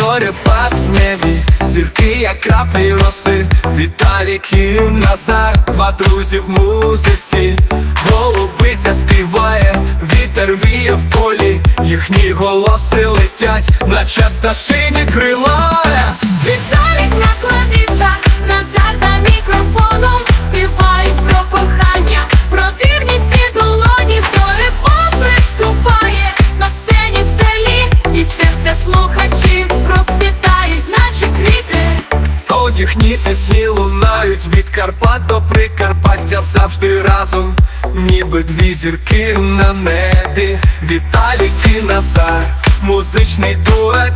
зорепад в небі, зірки, як краплі роси, Віталіки і Назар, два друзі в музиці, голубиця співає, вітер віє в полі, їхні голоси летять, наче пташині крила. Їхні пісні лунають від Карпат до Прикарпаття завжди разом, ніби дві зірки на небі. Віталік і Назар, музичний дует,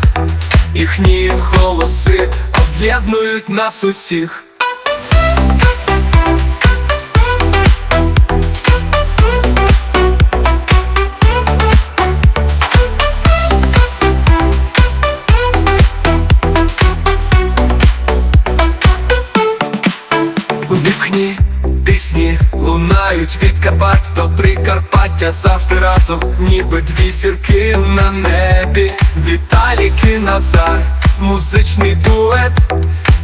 їхні голоси об'єднують нас усіх. Пісні лунають від Карпат до Прикарпаття завжди разом, ніби дві зірки на небі. Віталік і Назар, музичний дует,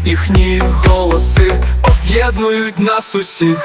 їхні голоси об'єднують нас усіх.